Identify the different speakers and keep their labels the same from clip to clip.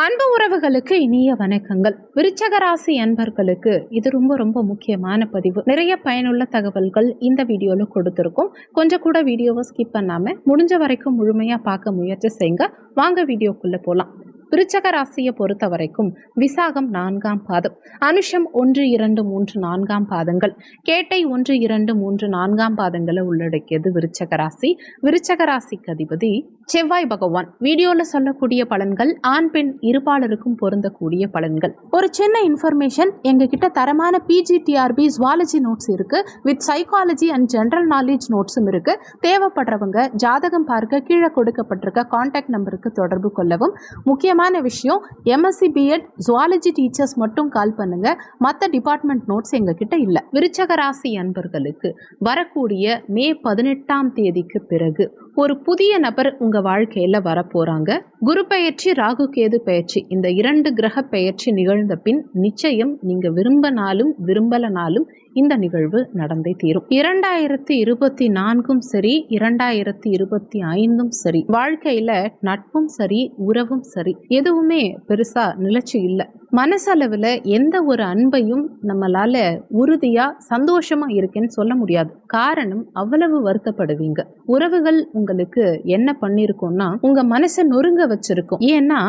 Speaker 1: அன்பு உறவுகளுக்கு இனிய வணக்கங்கள். விருச்சக ராசி அன்பர்களுக்கு இது ரொம்ப ரொம்ப முக்கியமான பதிவு. நிறைய பயனுள்ள தகவல்கள் இந்த வீடியோவில் கொடுத்துருக்கோம். கொஞ்சம் கூட வீடியோவை ஸ்கிப் பண்ணாம முடிஞ்ச வரைக்கும் முழுமையா பார்க்க முயற்சி செய்யுங்க வாங்க வீடியோக்குள்ளே போகலாம் விருச்சக ராசியை பொறுத்த வரைக்கும் விசாகம் நான்காம் பாதம். அனுஷம் ஒன்று இரண்டு மூன்று நான்காம் பாதங்கள். கேட்டை ஒன்று இரண்டு மூன்று நான்காம் பாதங்களை உள்ளடக்கியது விருச்சக ராசி. விருச்சக ராசிக்கு அதிபதி செவ்வாய் பகவான். வீடியோவில் சொல்லக்கூடிய பலன்கள் ஆண் பெண் இருபாலருக்கும் பொருந்தக்கூடிய பலன்கள். ஒரு சின்ன இன்ஃபர்மேஷன் எங்ககிட்ட தரமான பிஜிடிஆர்பி ஜுவாலஜி நோட்ஸ் இருக்கு. With psychology and general knowledge நோட்ஸும் இருக்கு. தேவைப்படுறவங்க ஜாதகம் பார்க்க கீழே கொடுக்கப்பட்டிருக்க காண்டாக்ட் நம்பருக்கு தொடர்பு கொள்ளவும். முக்கியமான விஷயம் எம்எஸ்சி பிஎட் ஜுவாலஜி டீச்சர்ஸ் மட்டும் கால் பண்ணுங்க. மற்ற டிபார்ட்மெண்ட் நோட்ஸ் எங்ககிட்ட இல்லை. விருச்சக ராசி அன்பர்களுக்கு வரக்கூடிய மே பதினெட்டாம் தேதிக்கு பிறகு ஒரு புதிய நபர் உங்க வாழ்க்கையில வரப்போறாங்க. குரு பயிற்சி ராகு கேது பயிற்சி இந்த இரண்டு கிரக பெயர்ச்சி நிகழ்ந்த பின் நிச்சயம் நீங்க விரும்பினாலும் விரும்பலனாலும் இந்த நிகழ்வு நடந்தே தீரும். இரண்டாயிரத்தி இருபத்தி நான்கும் சரி இரண்டாயிரத்தி இருபத்தி ஐந்தும் சரி வாழ்க்கையில நட்பும் சரி உறவும் சரி எதுவுமே பெருசா நிலச்சி இல்லை. மனசளவில் எந்த ஒரு அன்பையும் நம்மளால உறுதியா சந்தோஷமா இருக்கேன்னு சொல்ல முடியாது. காரணம் அவ்வளவு வருத்தப்படுவீங்க. உறவுகள் உங்களுக்கு என்ன பண்ணியிருக்கோம்னா உங்க மனசை நொறுங்க வச்சிருக்கும். ஏன்னா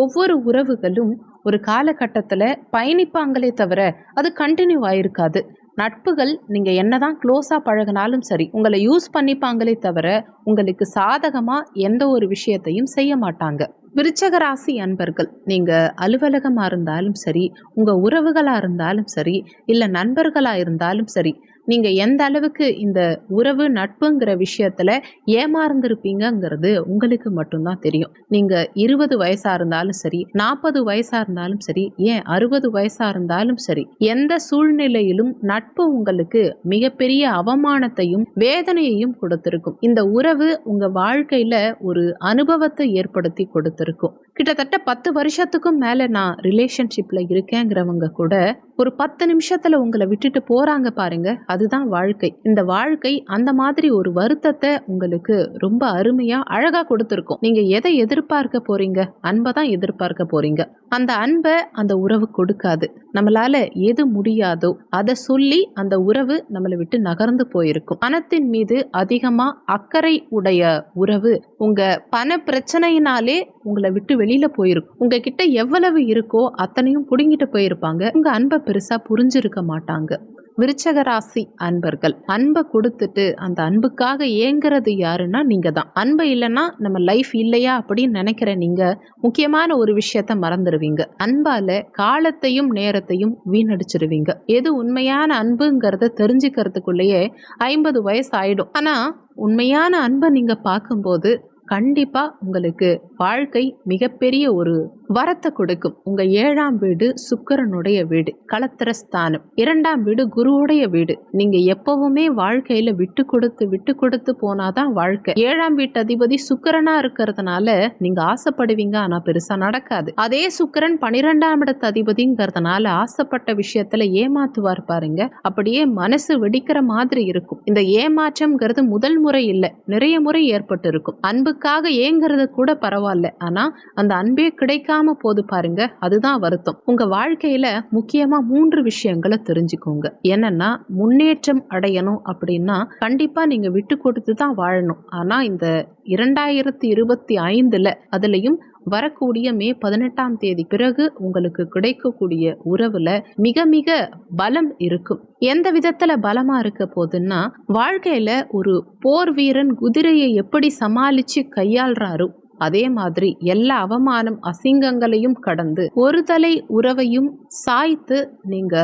Speaker 1: ஒவ்வொரு உறவுகளும் ஒரு காலகட்டத்தில் பயணிப்பாங்களே தவிர அது கண்டினியூ ஆயிருக்காது. நட்புகள் நீங்கள் என்னதான் க்ளோஸாக பழகினாலும் சரி உங்களை யூஸ் பண்ணிப்பாங்களே தவிர உங்களுக்கு சாதகமாக எந்த ஒரு விஷயத்தையும் செய்ய மாட்டாங்க. விருச்சக ராசி அன்பர்கள் நீங்கள் அலுவலகமாக இருந்தாலும் சரி உங்கள் உறவுகளாக இருந்தாலும் சரி இல்லை நண்பர்களாக இருந்தாலும் சரி நீங்கள் எந்த அளவுக்கு இந்த உறவு நட்புங்கிற விஷயத்தில் ஏமாறந்திருப்பீங்கங்கிறது உங்களுக்கு மட்டும்தான் தெரியும். நீங்கள் இருபது வயசாக இருந்தாலும் சரி நாற்பது வயசாக இருந்தாலும் சரி ஏன் அறுபது வயசாக இருந்தாலும் சரி எந்த சூழ்நிலையிலும் நட்பு உங்களுக்கு மிகப்பெரிய அவமானத்தையும் வேதனையையும் கொடுத்திருக்கும். இந்த உறவு உங்கள் வாழ்க்கையில் ஒரு அனுபவத்தை ஏற்படுத்தி கொடுத்திருக்கும். கிட்டத்தட்ட பத்து வருஷத்துக்கும் மேலே நான் ரிலேஷன்ஷிப்பில் இருக்கேங்கிறவங்க கூட ஒரு பத்து நிமிஷத்தில் உங்களை விட்டுட்டு போகிறாங்க பாருங்க. அதுதான் வாழ்க்கை. இந்த வாழ்க்கை அந்த மாதிரி ஒரு வருத்தத்தை உங்களுக்கு ரொம்ப அருமையாக அழகாக கொடுத்துருக்கும். நீங்கள் எதை எதிர்பார்க்க போகிறீங்க அன்பை தான் எதிர்பார்க்க போகிறீங்க அந்த அன்பை அந்த உறவு கொடுக்காது. நம்மளால எது முடியாதோ அதை சொல்லி அந்த உறவு நம்மளை விட்டு நகர்ந்து போயிருக்கும். பணத்தின் மீது அதிகமா அக்கறை உடைய உறவு உங்க பண பிரச்சனையினாலே உங்களை விட்டு வெளியில போயிருக்கும். உங்ககிட்ட எவ்வளவு இருக்கோ அத்தனையும் புடுங்கிட்டு போயிருப்பாங்க. உங்க அன்பை பெருசா புரிஞ்சிருக்க மாட்டாங்க. விருச்சக ராசி அன்பர்கள். அன்பை கொடுத்துட்டு அந்த அன்புக்காக ஏங்குறது யாருன்னா நீங்கள் தான் அன்பு இல்லைன்னா நம்ம லைஃப் இல்லையா அப்படின்னு நினைக்கிற நீங்கள் முக்கியமான ஒரு விஷயத்த மறந்துடுவீங்க. அன்பால் காலத்தையும் நேரத்தையும் வீணடிச்சிருவீங்க. எது உண்மையான அன்புங்கிறத தெரிஞ்சுக்கிறதுக்குள்ளேயே ஐம்பது வயசு ஆயிடும். ஆனால் உண்மையான அன்பை நீங்கள் பார்க்கும்போது கண்டிப்பாக உங்களுக்கு வாழ்க்கை மிகப்பெரிய ஒரு வரத்தை கொடுக்கும். உங்க ஏழாம் வீடு சுக்கிரனுடைய வீடு களத்திர ஸ்தானம் இரண்டாம் வீடு குருவுடைய வீடு. நீங்க எப்பவுமே வாழ்க்கையில விட்டு கொடுத்து விட்டு கொடுத்து போனாதான் வாழ்க்கை. ஏழாம் வீட்டு அதிபதி சுக்கரனா இருக்கிறதுனால நீங்க ஆசைப்படுவீங்க ஆனா பெருசா நடக்காது. அதே சுக்கிரன் பனிரெண்டாம் இடத்து அதிபதிங்கிறதுனால ஆசைப்பட்ட விஷயத்துல ஏமாத்துவார் பாருங்க. அப்படியே மனசு வெடிக்கிற மாதிரி இருக்கும். இந்த ஏமாற்றம்ங்கிறது முதல் முறை இல்லை நிறைய முறை ஏற்பட்டு இருக்கும் அன்புக்காக ஏங்கிறது கூட பரவாயில்ல. ஆனா அந்த அன்பே கிடைக்காம போது பாருங்க அதுதான் வருத்தம். உங்க வாழ்க்கையில முக்கியமா மூன்று விஷயங்களை தெரிஞ்சுக்கோங்க. என்னன்னா முன்னேற்றம் அடையணும் அப்படின்னா கண்டிப்பா நீங்க விட்டு கொடுத்து தான் வாழணும். ஆனா இந்த இரண்டாயிரத்தி இருபத்தி ஐந்துல அதுலயும் வரக்கூடிய மே பதினெட்டாம் தேதி பிறகு உங்களுக்கு கிடைக்கக்கூடிய உறவுல மிக மிக பலம் இருக்கும். எந்த விதத்துல பலமா இருக்க போதுன்னா வாழ்க்கையில ஒரு போர் வீரன் குதிரையை எப்படி சமாளிச்சு கையாள்றாரோ அதே மாதிரி எல்லா அவமானம் அசிங்கங்களையும் கடந்து ஒரு தலை உறவையும் சாய்த்து நீங்க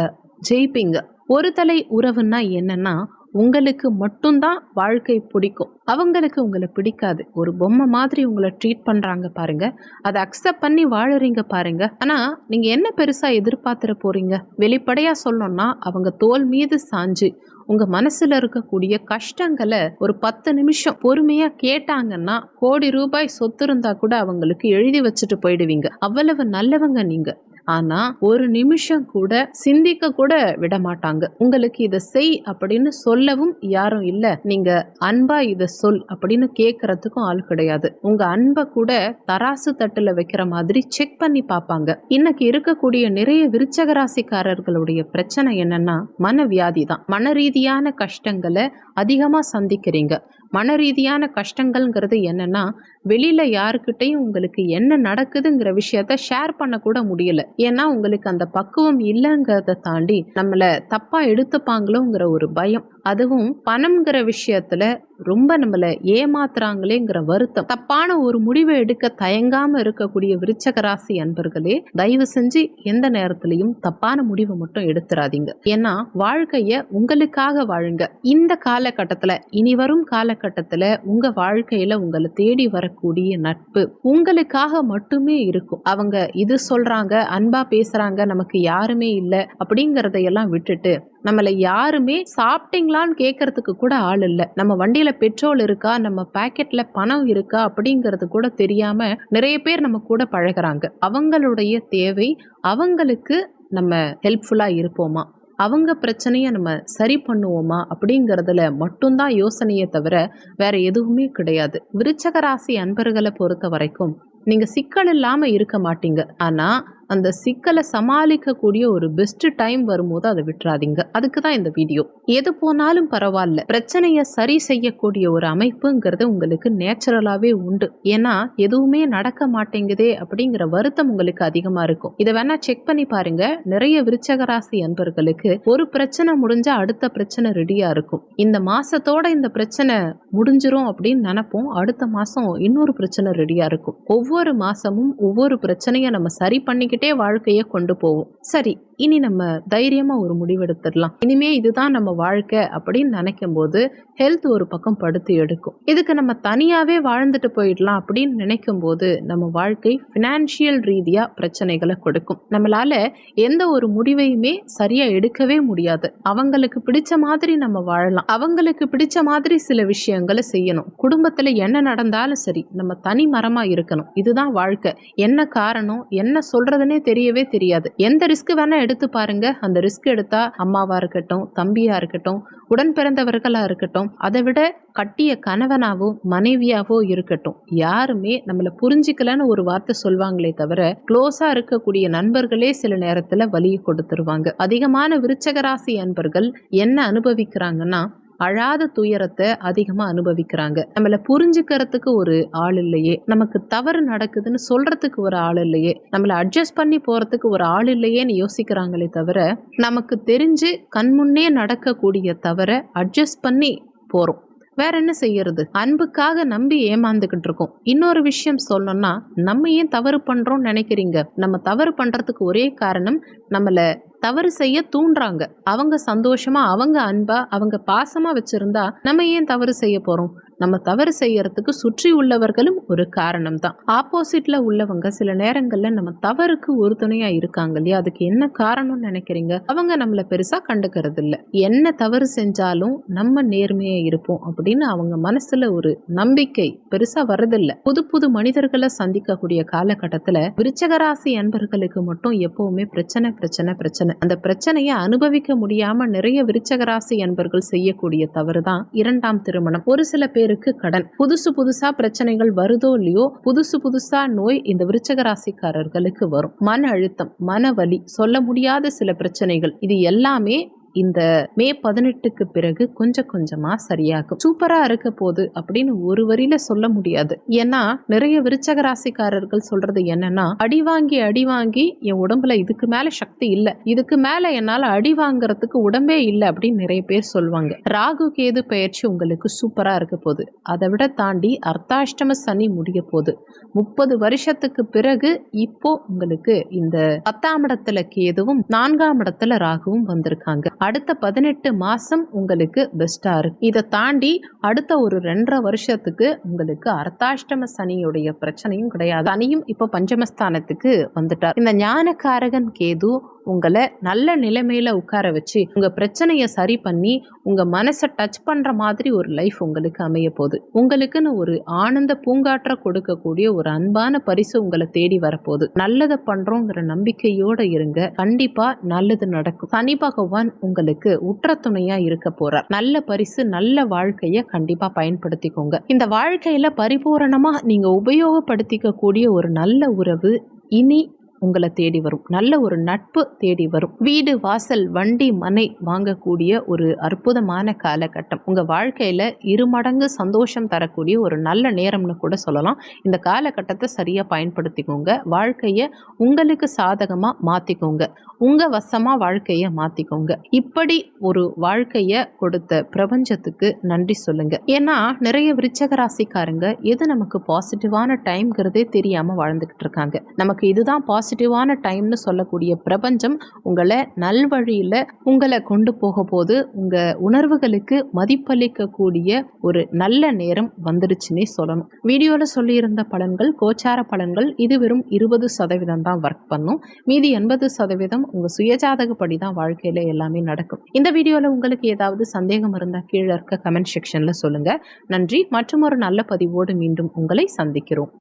Speaker 1: ஜெயிப்பீங்க. ஒரு தலை உறவுன்னா என்னன்னா உங்களுக்கு மட்டும்தான் வாழ்க்கை பிடிக்கும். அவங்களுக்கு உங்களை பிடிக்காது. ஒரு பொம்மை மாதிரி உங்களை ட்ரீட் பண்ணுறாங்க பாருங்க. அதை அக்செப்ட் பண்ணி வாழுறீங்க பாருங்க. ஆனால் நீங்கள் என்ன பெருசாக எதிர்பார்த்துற போறீங்க? வெளிப்படையாக சொல்லணும்னா அவங்க தோல் மீது சாஞ்சு உங்கள் மனசில் இருக்கக்கூடிய கஷ்டங்களை ஒரு பத்து நிமிஷம் பொறுமையாக கேட்டாங்கன்னா கோடி ரூபாய் சொத்து இருந்தால் கூட அவங்களுக்கு எழுதி வச்சுட்டு போயிடுவீங்க. அவ்வளவு நல்லவங்க நீங்கள் ஆனா ஒரு நிமிஷம் கூட சிந்திக்க கூட விட மாட்டாங்க உங்களுக்கு இதை செய் அப்படின்னு சொல்லவும் யாரும் இல்ல. நீங்க அன்பா இதை சொல் அப்படின்னு கேட்கறதுக்கும் ஆள் கிடையாது. உங்க அன்பை கூட தராசு தட்டுல வைக்கிற மாதிரி செக் பண்ணி பார்ப்பாங்க. இன்னைக்கு இருக்கக்கூடிய நிறைய விருச்சக ராசிக்காரர்களுடைய பிரச்சனை என்னன்னா மனவியாதி தான் மன ரீதியான கஷ்டங்களை அதிகமா சந்திக்கிறீங்க. மன ரீதியான கஷ்டங்கள்ங்கிறது என்னன்னா வெளியில யாருக்கிட்டையும் உங்களுக்கு என்ன நடக்குதுங்கிற விஷயத்த ஷேர் பண்ணக்கூட முடியல. ஏன்னா உங்களுக்கு அந்த பக்குவம் இல்லைங்கிறத தாண்டி நம்மளை தப்பா எடுத்துப்பாங்களோங்கிற ஒரு பயம். அதுவும் பணம்ங்கிற விஷயத்துல ரொம்ப நம்மளை ஏமாத்துறாங்களேங்கிற வருத்தம். தப்பான ஒரு முடிவை எடுக்க தயங்காம இருக்கக்கூடிய விருச்சக ராசி அன்பர்களே தயவு செஞ்சு எந்த நேரத்திலையும் தப்பான முடிவை மட்டும் எடுத்துறாதீங்க. ஏன்னா வாழ்க்கைய உங்களுக்காக வாழுங்க. இந்த காலகட்டத்துல இனி வரும் காலகட்டத்துல உங்க வாழ்க்கையில உங்களை தேடி வரக்கூடிய நட்பு உங்களுக்காக மட்டுமே இருக்கும். அவங்க இது சொல்றாங்க அன்பா பேசுறாங்க நமக்கு யாருமே இல்லை அப்படிங்கறதையெல்லாம் விட்டுட்டு நம்மளை யாருமே சாப்பிட்டீங்களான்னு கேட்கறதுக்கு கூட ஆள் இல்லை. நம்ம வண்டியில பெட்ரோல் இருக்கா? நம்ம பாக்கெட்ல பணம் இருக்கா? அப்படிங்கிறது கூட தெரியாம நிறைய பேர் நம்ம கூட பழகுறாங்க. அவங்களுடைய தேவை அவங்களுக்கு நம்ம ஹெல்ப்ஃபுல்லா இருப்போமா? அவங்க பிரச்சனையை நம்ம சரி பண்ணுவோமா? அப்படிங்கிறதுல மட்டும்தான் யோசனையை தவிர வேற எதுவுமே கிடையாது. விருச்சக ராசி அன்பர்களை பொறுத்த வரைக்கும் நீங்கள் சிக்கல் இல்லாமல் இருக்க மாட்டீங்க. ஆனால் அந்த சிக்கலை சமாளிக்கக்கூடிய ஒரு பெஸ்ட் டைம் வரும்போது அதை விட்டுறாதீங்க. அதுக்கு தான் இந்த வீடியோ எது போனாலும் பரவாயில்ல. பிரச்சனையை சரி செய்யக்கூடிய ஒரு அமைப்புங்கிறது உங்களுக்கு நேச்சுரலாகவே உண்டு. ஏன்னா எதுவுமே நடக்க மாட்டேங்குதே அப்படிங்கிற வருத்தம் உங்களுக்கு அதிகமாக இருக்கும். இதை வேணா செக் பண்ணி பாருங்க. நிறைய விருச்சகராசி அன்பர்களுக்கு ஒரு பிரச்சனை முடிஞ்சா அடுத்த பிரச்சனை ரெடியாக இருக்கும். இந்த மாசத்தோட இந்த பிரச்சனை முடிஞ்சிரும் அப்படின்னு நினைப்போம். அடுத்த மாசம் இன்னொரு பிரச்சனை ரெடியாக இருக்கும். ஒவ்வொரு மாசமும் ஒவ்வொரு பிரச்சனையை நம்ம சரி பண்ணிக்கிட்டே வாழ்க்கையை கொண்டு போவோம். சரி இனி நம்ம தைரியமா ஒரு முடிவெடுத்துடலாம். இனிமே இதுதான் நம்ம வாழ்க்கை அப்படின்னு நினைக்கும் போது ஹெல்த் ஒரு பக்கம் படுத்து எடுக்கும். இதுக்கு நம்ம தனியாவே வாழ்ந்துட்டு போயிடலாம் அப்படின்னு நினைக்கும் போது நம்ம வாழ்க்கை பினான்சியல் ரீதியா பிரச்சனைகளை கொடுக்கும். நம்மளால எந்த ஒரு முடிவையுமே சரியா எடுக்கவே முடியாது. அவங்களுக்கு பிடிச்ச மாதிரி நம்ம வாழலாம். அவங்களுக்கு பிடிச்ச மாதிரி சில விஷயங்களை செய்யணும். குடும்பத்துல என்ன நடந்தாலும் சரி நம்ம தனி மரமா இருக்கணும். இதுதான் வாழ்க்கை. என்ன காரணம் என்ன சொல்றதுன்னே தெரியவே தெரியாது. எந்த ரிஸ்க் வேணா எடுத்து பாருங்க. அந்த ரிஸ்க் எடுத்தா அம்மாவா இருக்கட்டும் தம்பியா இருக்கட்டும் உடன் பிறந்தவர்களா இருக்கட்டும் அதை விட கட்டிய கணவனாவோ மனைவியாவோ இருக்கட்டும். யாருமே நம்மளை புரிஞ்சிக்கலன்னு ஒரு வார்த்தை சொல்வாங்களே தவிர க்ளோஸா இருக்கக்கூடிய நண்பர்களே சில நேரத்துல வலியை கொடுத்துருவாங்க. அதிகமான விருச்சகராசி அன்பர்கள் என்ன அனுபவிக்கிறாங்கன்னா அழாத துயரத்தை அதிகமாக அனுபவிக்கிறாங்க. நம்மளை புரிஞ்சுக்கிறதுக்கு ஒரு ஆள் இல்லையே. நமக்கு தவறு நடக்குதுன்னு சொல்றதுக்கு ஒரு ஆள் இல்லையே. நம்மளை அட்ஜஸ்ட் பண்ணி போறதுக்கு ஒரு ஆள் இல்லையேன்னு யோசிக்கிறாங்களே தவிர நமக்கு தெரிஞ்சு கண்முன்னே நடக்கக்கூடிய தவிர அட்ஜஸ்ட் பண்ணி போறோம். வேற என்ன செய்யறது? அன்புக்காக நம்பி ஏமாந்துகிட்டு இருக்கோம். இன்னொரு விஷயம் சொல்லணும்னா நம்ம ஏன் தவறு பண்றோம்னு நினைக்கிறீங்க? நம்ம தவறு பண்றதுக்கு ஒரே காரணம் நம்மள தவறு செய்ய தூண்டுறாங்க. அவங்க சந்தோஷமா அவங்க அன்பா அவங்க பாசமா வச்சிருந்தா நம்ம ஏன் தவறு செய்ய போறோம்? நம்ம தவறு செய்யறதுக்கு சுற்றி உள்ளவர்களும் ஒரு காரணம் தான் ஆப்போசிட்ல உள்ளவங்க சில நேரங்கள்ல நம்ம தவறுக்கு உறுதுணையா இருக்காங்க இல்லையா? அதுக்கு என்ன காரணம்னு நினைக்கிறீங்க? அவங்க நம்மள பெருசா கண்டுக்கிறது இல்ல என்ன தவறு செஞ்சாலும் நம்ம நேர்மையா இருப்போம் அப்படின்னு அவங்க மனசுல ஒரு நம்பிக்கை பெருசா வரதில்ல புது புது மனிதர்களை சந்திக்கக்கூடிய காலகட்டத்துல விருச்சகராசி அன்பர்களுக்கு மட்டும் எப்பவுமே பிரச்சனை பிரச்சனை பிரச்சனை. அந்த பிரச்சனையை அனுபவிக்க முடியாம நிறைய விருச்சகராசி அன்பர்கள் செய்யக்கூடிய தவறு தான் இரண்டாம் திருமணம். ஒரு சில பேர் பேருக்கு கடன். புதுசு புதுசா பிரச்சனைகள் வருதோ இல்லையோ புதுசு புதுசா நோய் இந்த விருச்சக ராசிக்காரர்களுக்கு வரும். மன அழுத்தம் மன வலி சொல்ல முடியாத சில பிரச்சனைகள் இது எல்லாமே இந்த மே பதினெட்டுக்கு பிறகு கொஞ்சம் கொஞ்சமா சரியாகும். சூப்பரா இருக்க போது அப்படின்னு ஒரு வரியில சொல்ல முடியாது. ஏன்னா நிறைய விருச்சக ராசிக்காரர்கள் சொல்றது என்னன்னா அடி வாங்கி அடி வாங்கி என் உடம்புல இதுக்கு மேல சக்தி இல்ல. இதுக்கு மேல என்னால அடி வாங்குறதுக்கு உடம்பே இல்லை அப்படின்னு நிறைய பேர் சொல்லுவாங்க ராகு கேது பயிற்சி உங்களுக்கு சூப்பரா இருக்க போகுது. அதை விட தாண்டி அர்த்தாஷ்டம சனி முடிய போகுது. முப்பது வருஷத்துக்கு பிறகு இப்போ உங்களுக்கு இந்த பத்தாம் இடத்துல கேதுவும் நான்காம் இடத்துல ராகுவும் வந்திருக்காங்க. அடுத்த பதினெட்டு மாதம் உங்களுக்கு பெஸ்ட்டாக இருக்கும். இதை தாண்டி அடுத்த ஒரு ரெண்டரை வருஷத்துக்கு உங்களுக்கு அர்த்தாஷ்டம சனியுடைய பிரச்சனையும் கிடையாது. சனியும் இப்போ பஞ்சமஸ்தானத்துக்கு வந்துட்டார். இந்த ஞானக்காரகன் கேது உங்களை நல்ல நிலைமையில் உட்கார வச்சு உங்கள் பிரச்சனையை சரி பண்ணி உங்கள் மனசை டச் பண்ணுற மாதிரி ஒரு லைஃப் உங்களுக்கு அமைய போகுது. உங்களுக்குன்னு ஒரு ஆனந்த பூங்காற்ற கொடுக்கக்கூடிய ஒரு அன்பான பரிசு உங்களை தேடி வரப்போகுது. நல்லதை பண்ணுறோங்கிற நம்பிக்கையோடு இருங்க. கண்டிப்பாக நல்லது நடக்கும். சனி பகவான் உங்களுக்கு உற்ற துணையாக இருக்க போகிறார் நல்ல பரிசு நல்ல வாழ்க்கையை கண்டிப்பாக பயன்படுத்திக்கோங்க. இந்த வாழ்க்கையில் பரிபூரணமாக நீங்கள் உபயோகப்படுத்திக்க கூடிய ஒரு நல்ல உறவு இனி உங்களை தேடி வரும். நல்ல ஒரு நட்பு தேடி வரும். வீடு வாசல் வண்டி மனை வாங்கக்கூடிய ஒரு அற்புதமான காலகட்டம். உங்க வாழ்க்கையில இருமடங்கு சந்தோஷம் தரக்கூடிய ஒரு நல்ல நேரம்னு கூட சொல்லலாம். இந்த காலகட்டத்தை சரியா பயன்படுத்திக்கோங்க. வாழ்க்கைய உங்களுக்கு சாதகமா மாத்திக்கோங்க. உங்க வசமா வாழ்க்கைய மாத்திக்கோங்க. இப்படி ஒரு வாழ்க்கைய கொடுத்த பிரபஞ்சத்துக்கு நன்றி சொல்லுங்க. ஏன்னா நிறைய விருச்சக ராசிக்காரங்க எது நமக்கு பாசிட்டிவான டைம்ங்கிறதே தெரியாம வாழ்ந்துகிட்டு இருக்காங்க. நமக்கு இதுதான் பாசிட்டிவான டைம்னு சொல்லக்கூடிய பிரபஞ்சம் உங்களை நல்வழியில் உங்களை கொண்டு போக போது உங்கள் உணர்வுகளுக்கு மதிப்பளிக்கக்கூடிய ஒரு நல்ல நேரம் வந்துடுச்சுன்னே சொல்லணும். வீடியோவில் சொல்லியிருந்த பலன்கள் கோச்சார பலன்கள் இது வெறும் இருபது சதவீதம் தான் ஒர்க் பண்ணும். மீதி எண்பது சதவீதம் உங்கள் சுயஜாதகப்படி தான் வாழ்க்கையில் எல்லாமே நடக்கும். இந்த வீடியோவில் உங்களுக்கு ஏதாவது சந்தேகம் இருந்தால் கீழே இருக்க கமெண்ட் செக்ஷனில் சொல்லுங்கள் நன்றி. மற்றும் ஒரு நல்ல பதிவோடு மீண்டும் உங்களை சந்திக்கிறோம்.